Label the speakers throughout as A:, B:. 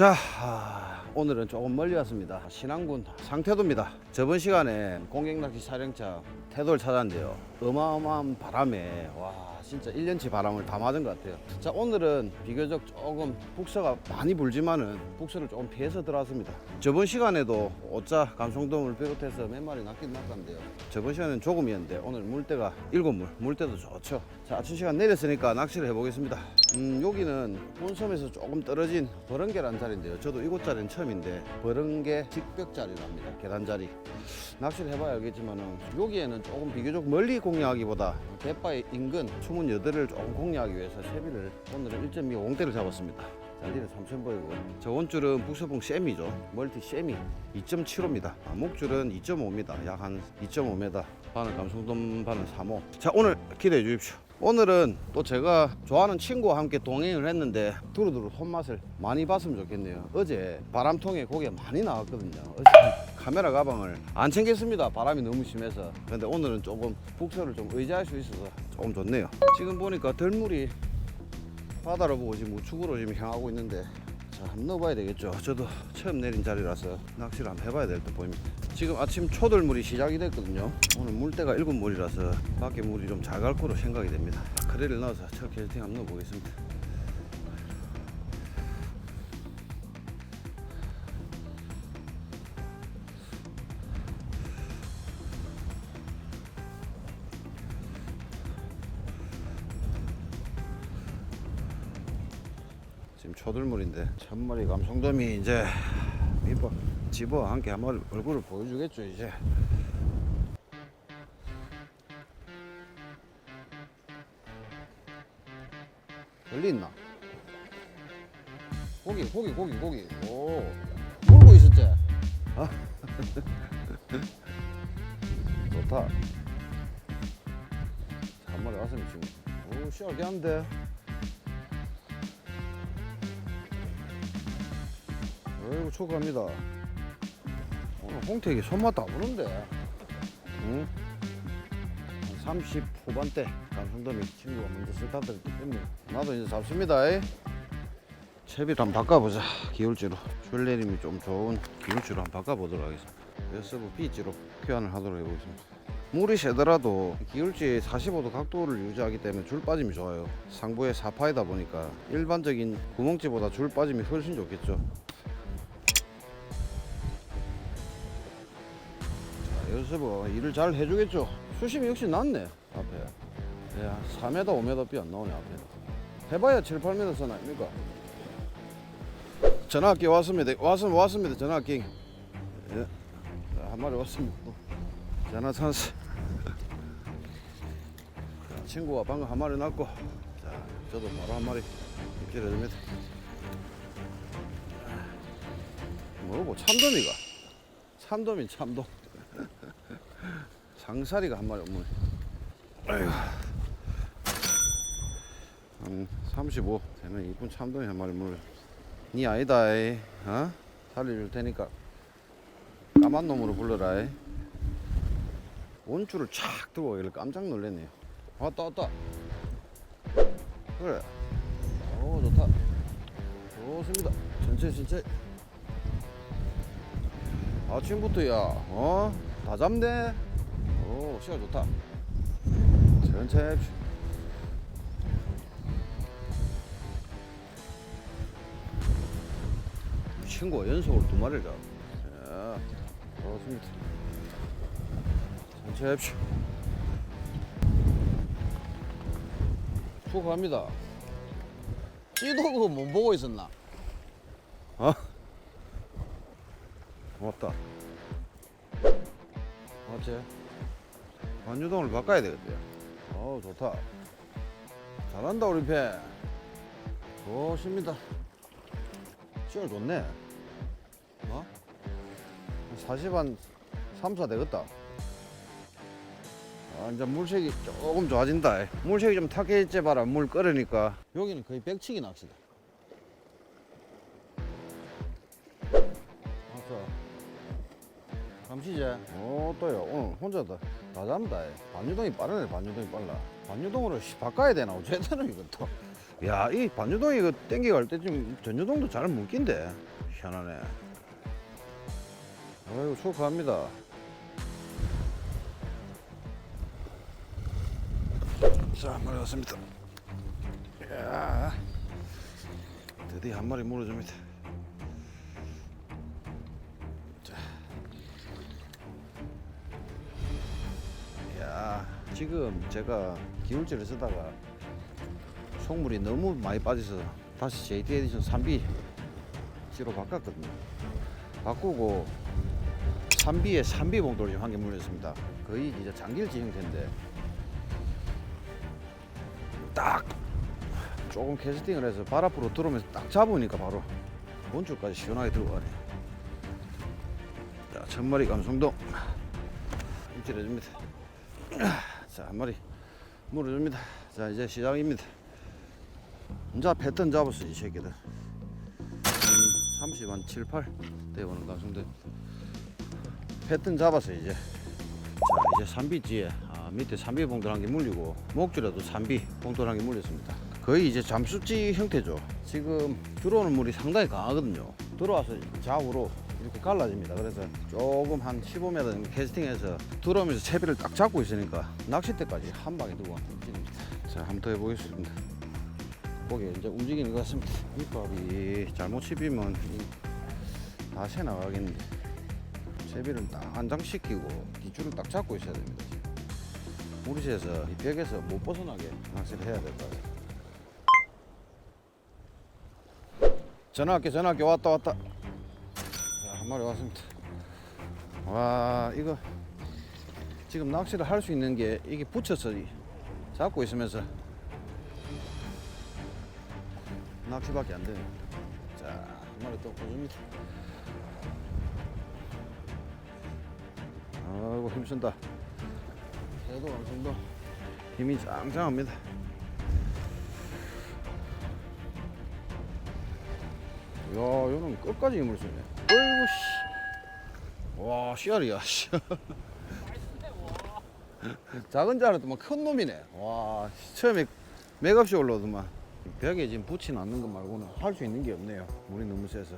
A: 자, 아, 오늘은 조금 멀리 왔습니다. 신안군 상태도입니다. 저번 시간에 공격낚시 촬영차 태도를 찾았는데요. 어마어마한 바람에 와 진짜 1년치 바람을 다 맞은 것 같아요. 자 오늘은 비교적 조금 북서가 많이 불지만은 북서를 조금 피해서 들어왔습니다. 저번 시간에도 오자 감성돔을 비롯해서 몇 마리 낚긴 낚았는데요. 저번 시간에는 조금이었는데 오늘 물때가 일곱 물, 물때도 좋죠. 자 아침 시간 내렸으니까 낚시를 해보겠습니다. 음 여기는 본섬에서 조금 떨어진 버릉계라는 자리인데요. 저도 이곳 자리는 처음인데 버릉계 직벽 자리로 합니다. 계단 자리. 낚시를 해봐야 알겠지만은 여기에는 조금 비교적 멀리 공략하기보다 갯바의 인근 추문 여들을 조금 공략하기 위해서 세비를 오늘은 1.2 옹대를 잡았습니다. 잔디는 3,000보이고 저번 줄은 북서봉 쌤이죠. 멀티 쌤이 2.75입니다. 아, 목줄은 2.5입니다. 약 한 2.5m. 바늘 감성돔 바늘 3호. 자 오늘 기대해 주십시오. 오늘은 또 제가 좋아하는 친구와 함께 동행을 했는데 두루두루 손맛을 많이 봤으면 좋겠네요. 어제 바람통에 고기가 많이 나왔거든요. 어제 카메라 가방을 안 챙겼습니다. 바람이 너무 심해서. 근데 오늘은 조금 북서를 좀 의지할 수 있어서 조금 좋네요. 지금 보니까 덜물이 바다로 보고 지금 우측으로 지금 향하고 있는데 자 한번 넣어봐야 되겠죠. 저도 처음 내린 자리라서 낚시를 한번 해봐야 될 듯 보입니다. 지금 아침 초들물이 시작이 됐거든요. 오늘 물때가 일곱 물이라서 밖에 물이 좀 잘 갈 거로 생각이 됩니다. 크레를 넣어서 첫 캐스팅 한번 넣어보겠습니다. 초들물인데 천마리 감성돔이 이제 밑밥 집어 함께 한 마리 얼굴을 보여주겠죠 이제 별리 있나? 고기 고기 고기 고기 오 물고 있었지? 아? 좋다 자, 한 마리 왔으면 지금 오 시원하게 한데 아이고 축하합니다. 오늘 홍택이 손맛 다 보는데. 응? 한 30 후반대 감성돔이 친구가 먼저 스타트를 때문에 나도 이제 잡습니다. 이. 채비를 한번 바꿔보자. 기울지로. 줄 내림이 좀 좋은 기울지로 한번 바꿔보도록 하겠습니다. SB B지로 교환을 하도록 해보겠습니다. 물이 세더라도 기울지 45도 각도를 유지하기 때문에 줄 빠짐이 좋아요. 상부에 사파이다 보니까 일반적인 구멍지보다 줄 빠짐이 훨씬 좋겠죠. 여기서 뭐 일을 잘 해주겠죠. 수심이 역시 낮네 앞에. 야 4m 5m 삐안 나오네 앞에. 해봐야 7, 8m 선 아닙니까? 전화기 왔습니다. 왔습니다. 왔습니다. 전화기. 예. 자, 한 마리 왔습니다. 또. 전화 찬스. 자, 친구가 방금 한 마리 났고, 자 저도 바로 한 마리 입질해 줍니다. 뭐고 참돔이가? 참돔이 참돔. 상사리가 한 마리 없네. 아이고. 한 35. 되면 이쁜 참돔이 한 마리 물을. 니 아니다, 이. 어? 살려줄 테니까. 까만 놈으로 불러라, 이. 원줄을 착 들고 오길래 깜짝 놀랐네요. 왔다, 왔다. 그래. 오, 좋다. 좋습니다. 천천히, 천천히. 아침부터 야, 어? 다 잡네? 오, 시간 좋다. 천천히. 친구가 연속으로 두 마리를 잡아. 자, 좋습니다. 천천히 갑니다. 찌도 그거 못 보고 있었나? 어? 고맙다. 맞지? 반유동을 바꿔야 되겠대요. 어우, 좋다. 잘한다, 우리 배. 좋습니다. 시월 좋네. 어? 40 한 3, 4 되겠다. 아, 이제 물색이 조금 좋아진다. 물색이 좀 탁해질 봐라. 물 끓으니까. 여기는 거의 백치기 낚시다. 왔어. 감시제. 오, 또요. 오늘 혼자 다, 다 잡는다. 반유동이 빠르네, 반유동이 빨라. 반유동으로 씨, 바꿔야 되나? 어쨌든 이것도. 야, 이 반유동이 이거 땡겨갈 때쯤 전유동도 잘 묶인데. 희한하네. 아이고, 축하합니다. 자, 한 마리 왔습니다. 야, 드디어 한 마리 물어줍니다. 지금 제가 기울질을 쓰다가 속물이 너무 많이 빠져서 다시 JD 에디션 3B C로 바꿨거든요. 바꾸고 3B에 3B 봉돌이 한개 물렸습니다. 거의 이제 장길지 형태인데 딱 조금 캐스팅을 해서 발 앞으로 들어오면서 딱 잡으니까 바로 본줄까지 시원하게 들어가네. 자, 첫 마리 감성동 입질해줍니다. 자, 한 마리 물어줍니다. 자, 이제 시작입니다. 혼자 패턴 잡았어, 이 새끼들. 음, 30, 한 7, 8 되어오는 감성들. 패턴 잡았어, 이제. 자, 이제 3비지에 아, 밑에 3비 봉돌 한 개 물리고 목줄에도 3비 봉돌 한 개 물렸습니다. 거의 이제 잠수지 형태죠. 지금 들어오는 물이 상당히 강하거든요. 들어와서 좌우로 이렇게 갈라집니다. 그래서 조금 한 15m 정도 캐스팅해서 들어오면서 채비를 딱 잡고 있으니까 낚싯대까지 한 방에 두고 찌릅니다. 자, 한 번 더 해보겠습니다. 고기 이제 움직이는 것 같습니다. 밑밥이 잘못 씹히면 이- 다새 나가겠는데 채비를 딱 안장시키고 기줄을 딱 잡고 있어야 됩니다. 우리새에서 이 벽에서 못 벗어나게 낚시를 해야 될것 같아요. 전화할게 전화할게 왔다 왔다. 마리 왔습니다. 와 이거 지금 낚시를 할 수 있는 게 이게 붙여서 이- 잡고 있으면서 낚시밖에 안 되네. 자, 한 마리 또 보줍니다. 아이고 힘쓴다. 새도 완성도 힘이 짱짱합니다. 야, 요는 끝까지 힘을 쓰네. 어이구 씨. 와, 씨알이야. 씨. 작은 줄 알았더만 큰 놈이네. 와, 처음에 맥없이 올라오더만. 벽에 지금 붙이 않는 것 말고는 할 수 있는 게 없네요. 물이 너무 세서.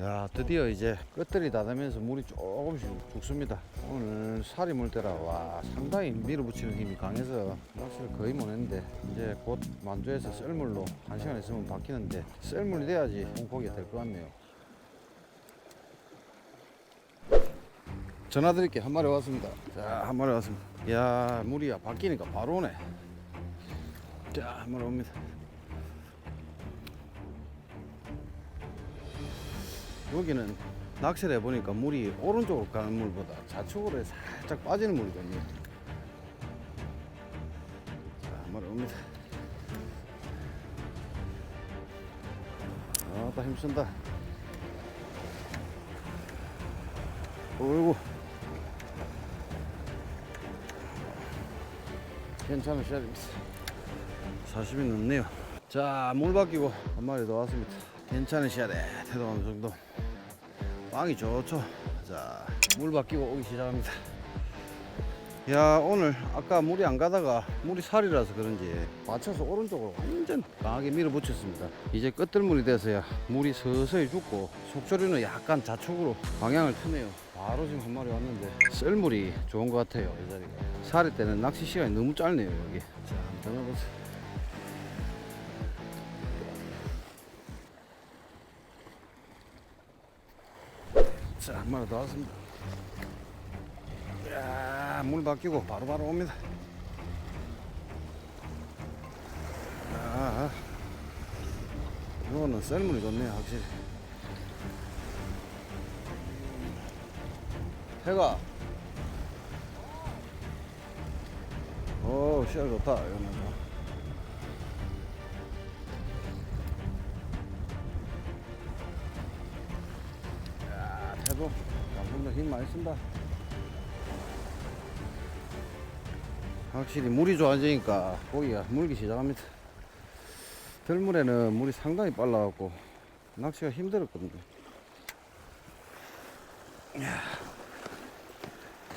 A: 야, 드디어 이제 끝들이 닫으면서 물이 조금씩 죽습니다. 오늘 살이 물 때라 와 상당히 밀어붙이는 힘이 강해서 낚시를 거의 못 했는데 이제 곧 만조에서 썰물로 한 시간 있으면 바뀌는데 썰물이 돼야지 홍고기가 될것 같네요. 전화 드릴게 한 마리 왔습니다. 자, 한 마리 왔습니다. 야, 물이 바뀌니까 바로 오네. 자, 한 마리 옵니다. 여기는 낚시를 해보니까 물이 오른쪽으로 가는 물보다 좌측으로 살짝 빠지는 물이거든요. 자, 한 마리 옵니다. 아따 힘쓴다. 어이구. 괜찮은 시합입니다. 40이 넘네요. 자, 물 바뀌고 한 마리 더 왔습니다. 괜찮은 시야래. 태도 어느 정도. 빵이 좋죠. 자, 물 바뀌고 오기 시작합니다. 야, 오늘 아까 물이 안 가다가 물이 살이라서 그런지 받쳐서 오른쪽으로 완전 강하게 밀어붙였습니다. 이제 끝들물이 돼서야 물이 서서히 죽고 속초리는 약간 좌측으로 방향을 트네요. 바로 지금 한 마리 왔는데 썰물이 좋은 것 같아요. 이 자리가. 살이 때는 낚시 시간이 너무 짧네요. 여기. 자, 한번 해보세요. 자, 한 마리 더 왔습니다. 야, 물 바뀌고 바로 바로 옵니다. 아, 이거는 썰물이 좋네요, 확실히. 해가. 오, 시야 좋다, 이거는. 야, 태도. 감성도 힘 많이 쓴다. 확실히 물이 좋아지니까 고기가 물기 시작합니다. 들물에는 물이 상당히 빨라갖고 낚시가 힘들었거든요.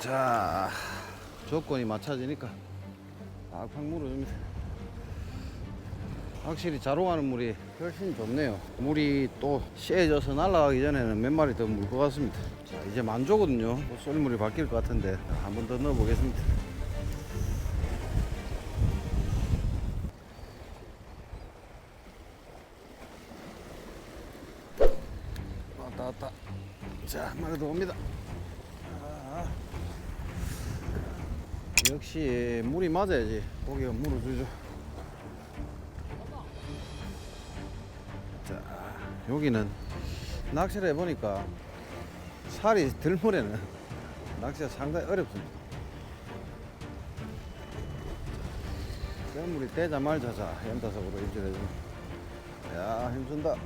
A: 자, 조건이 맞춰지니까 팍팍 물어줍니다. 확실히 자로 가는 물이 훨씬 좋네요. 물이 또 쎄져서 날아가기 전에는 몇 마리 더 물 것 같습니다. 자, 이제 만조거든요. 뭐 썰물이 바뀔 것 같은데 한 번 더 넣어보겠습니다. 왔다 왔다. 자, 한 마리 더 옵니다. 아. 역시 물이 맞아야지 고기가 물을 주죠. 자, 여기는 낚시를 해보니까 살이 들물에는 낚시가 상당히 어렵습니다. 물이 떼자 말자 자 연타석으로 입질해주면 야 힘준다.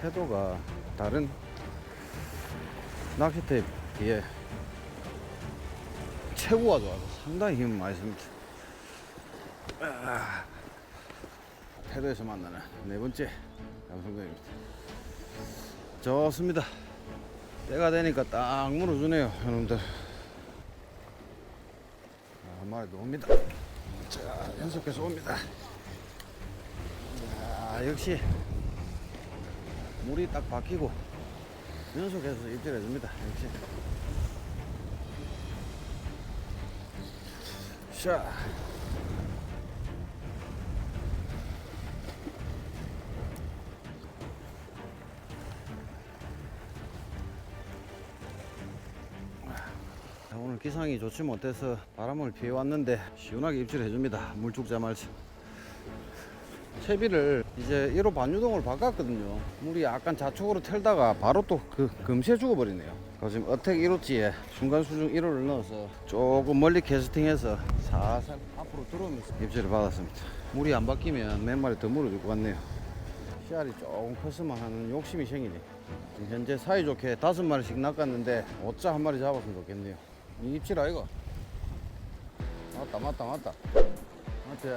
A: 태도가 다른 낚시터에 비해 체구가 좋아서 상당히 힘을 많이 씁니다. 아, 태도에서 만나는 네 번째 양성경입니다. 좋습니다. 때가 되니까 딱 물어주네요, 여러분들. 자, 한 마리 더 옵니다. 자, 연속해서 옵니다. 자, 역시 물이 딱 바뀌고 연속해서 입질해 줍니다. 역시. 샤. 자, 오늘 기상이 좋지 못해서 바람을 피해 왔는데 시원하게 입질해 줍니다. 물죽자 말씀. 채비를 이제 1호 반유동으로 바꿨거든요. 물이 약간 좌측으로 틀다가 바로 또 그 금세 죽어버리네요. 지금 어택 1호지에 중간 수중 1호를 넣어서 조금 멀리 캐스팅해서 살살 앞으로 들어오면서 입질을 받았습니다. 물이 안 바뀌면 몇 마리 더 물어줄 것 같네요. 씨알이 조금 컸으면 하는 욕심이 생기네. 현재 사이좋게 다섯 마리씩 낚았는데 오자 한 마리 잡았으면 좋겠네요. 이 입질 아이가? 맞다 맞다 맞다. 맞지?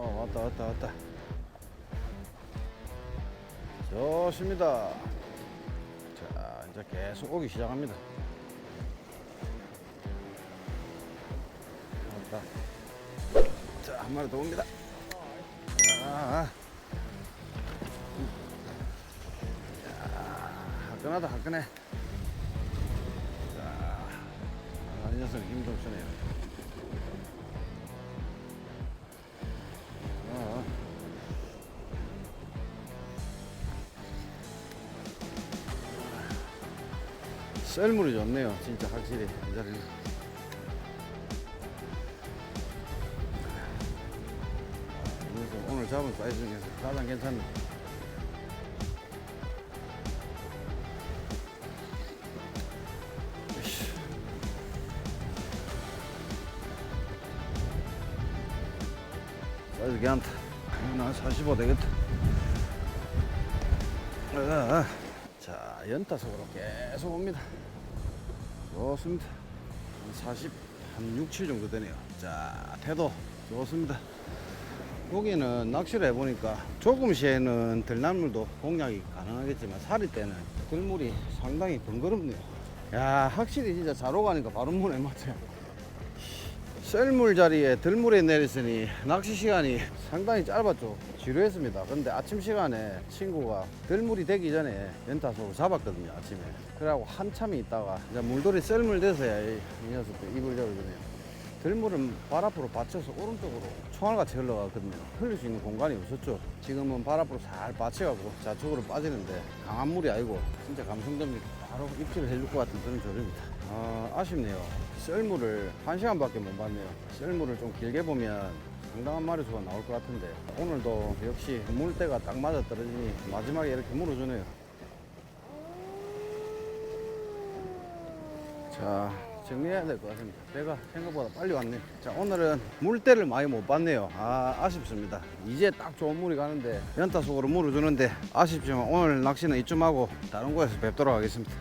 A: 어, 왔다, 왔다, 왔다. 좋습니다. 자, 이제 계속 오기 시작합니다. 왔다. 자, 한 마리 더 옵니다. 아, 야, 화끈하다, 화끈해. 자, 아, 이 녀석 힘좀 쓰네요. 썰물이 좋네요. 진짜 확실히. 그래서 오늘 잡은 사이즈 중에서 가장 으쌰. 사이즈 괜찮다. 한45 되겠다. 아, 자, 연타석으로 계속 옵니다. 좋습니다. 한 40, 한 6, 7 정도 되네요. 자, 태도 좋습니다. 여기는 낚시를 해보니까 조금 시에는 들날물도 공략이 가능하겠지만 살이 때는 들물이 상당히 번거롭네요. 야, 확실히 진짜 자로 가니까 바로 문에 맞아요. 썰물 자리에 들물에 내렸으니 낚시 시간이 상당히 짧았죠. 지루했습니다. 근데 아침 시간에 친구가 들물이 되기 전에 연타석을 잡았거든요. 아침에. 그래갖고 한참 있다가 이제 물돌이 썰물 돼서야 이, 이 녀석도 입을 열어주네요. 들물은 발 앞으로 받쳐서 오른쪽으로 총알같이 흘러가거든요. 흘릴 수 있는 공간이 없었죠. 지금은 발 앞으로 잘 받쳐가고 좌측으로 빠지는데 강한 물이 아니고 진짜 감성돔이 바로 입질을 해줄 것 같은 그런 조류입니다. 아, 아쉽네요. 썰물을 한 시간밖에 못 봤네요. 썰물을 좀 길게 보면 상당한 마리수가 나올 것 같은데 오늘도 역시 물때가 딱 맞아 떨어지니 마지막에 이렇게 물어주네요. 자 정리해야 될 것 같습니다. 배가 생각보다 빨리 왔네요. 자 오늘은 물때를 많이 못 봤네요. 아 아쉽습니다. 이제 딱 좋은 물이 가는데 연타 속으로 물어주는데 아쉽지만 오늘 낚시는 이쯤 하고 다른 곳에서 뵙도록 하겠습니다.